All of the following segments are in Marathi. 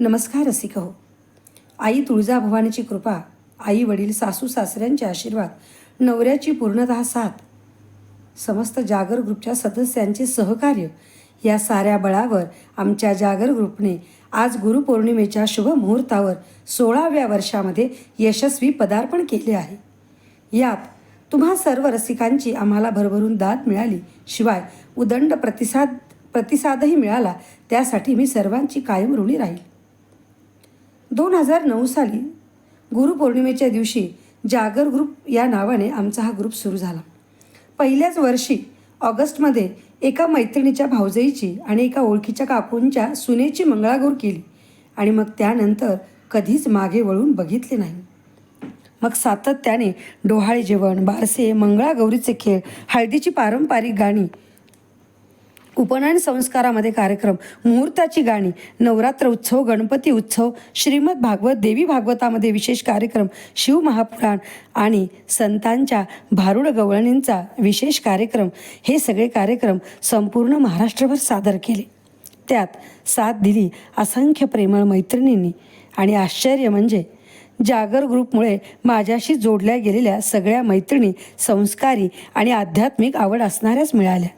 नमस्कार रसिक हो. आई तुळजाभवानीची कृपा आई वडील सासू सासऱ्यांचे आशीर्वाद नवऱ्याची पूर्णतः साथ. समस्त जागर ग्रुपच्या सदस्यांचे सहकार्य या साऱ्या बळावर आमच्या जागर ग्रुपने आज गुरुपौर्णिमेच्या शुभ मुहूर्तावर सोळाव्या वर्षामध्ये यशस्वी पदार्पण केले आहे. यात तुम्हा सर्व रसिकांची आम्हाला भरभरून दाद मिळाली. शिवाय उदंड प्रतिसाद प्रतिसादही मिळाला. त्यासाठी मी सर्वांची कायम ऋणी राहील. दोन हजार नऊ साली गुरुपौर्णिमेच्या दिवशी जागर ग्रुप या नावाने आमचा हा ग्रुप सुरू झाला. पहिल्याच वर्षी ऑगस्टमध्ये एका मैत्रिणीच्या भावजईची आणि एका ओळखीच्या काकूंच्या सुनेची मंगळागौर केली आणि मग त्यानंतर कधीच मागे वळून बघितले नाही. मग सातत्याने डोहाळे जेवण बारसे मंगळागौरीचे खेळ हळदीची पारंपरिक गाणी उपनयन संस्कारामध्ये कार्यक्रम मुहूर्ताची गाणी नवरात्र उत्सव गणपती उत्सव श्रीमद भागवत देवी भागवतामध्ये विशेष कार्यक्रम शिव महापुराण आणि संतांच्या भारुड गवळणींचा विशेष कार्यक्रम हे सगळे कार्यक्रम संपूर्ण महाराष्ट्रभर सादर केले. त्यात साथ दिली असंख्य प्रेमळ मैत्रिणींनी आणि आश्चर्य म्हणजे जागर ग्रुपमुळे माझ्याशी जोडल्या गेलेल्या सगळ्या मैत्रिणी संस्कारी आणि आध्यात्मिक आवड असणाऱ्याच मिळाल्या.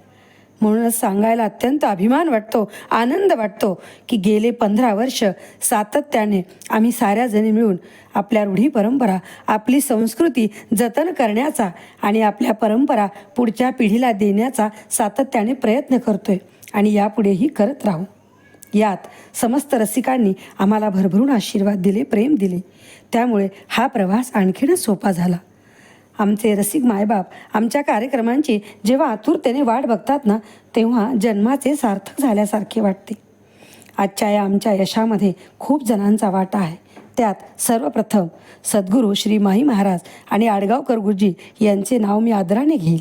म्हणूनच सांगायला अत्यंत अभिमान वाटतो आनंद वाटतो की गेले पंधरा वर्ष सातत्याने आम्ही साऱ्या जणी मिळून आपल्या रूढी परंपरा आपली संस्कृती जतन करण्याचा आणि आपल्या परंपरा पुढच्या पिढीला देण्याचा सातत्याने प्रयत्न करतोय आणि यापुढेही करत राहू. यात समस्त रसिकांनी आम्हाला भरभरून आशीर्वाद दिले प्रेम दिले. त्यामुळे हा प्रवास आणखीनच सोपा झाला. आमचे रसिक मायबाप आमच्या कार्यक्रमांची जेव्हा आतुरतेने वाट बघतात ना तेव्हा जन्माचे सार्थक झाल्यासारखे वाटते. आजच्या या आमच्या यशामध्ये खूप जणांचा वाटा आहे. त्यात सर्वप्रथम सद्गुरू श्री माही महाराज आणि आडगावकर गुरुजी यांचे नाव मी आदराने घेईल.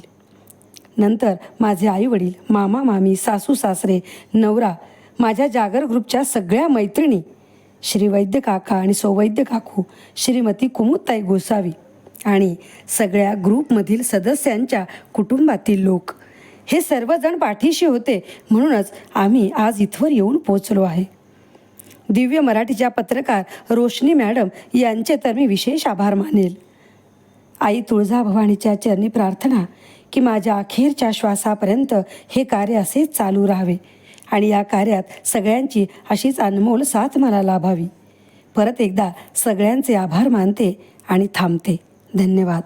नंतर माझे आईवडील मामा मामी सासू सासरे नवरा माझ्या जागर ग्रुपच्या सगळ्या मैत्रिणी श्री वैद्य काका आणि सौवैद्य काकू श्रीमती कुमुताई गोसावी आणि सगळ्या ग्रुपमधील सदस्यांच्या कुटुंबातील लोक. हे सर्वजण पाठीशी होते म्हणूनच आम्ही आज इथवर येऊन पोचलो आहे. दिव्य मराठीच्या पत्रकार रोशनी मॅडम यांचे तर मी विशेष आभार मानेल. आई तुळजाभवानीच्या चरणी प्रार्थना की माझ्या अखेरच्या श्वासापर्यंत हे कार्य असेच चालू राहावे. आणि या कार्यात सगळ्यांची अशीच अनमोल साथ मला लाभावी. परत एकदा सगळ्यांचे आभार मानते आणि थांबते. धन्यवाद.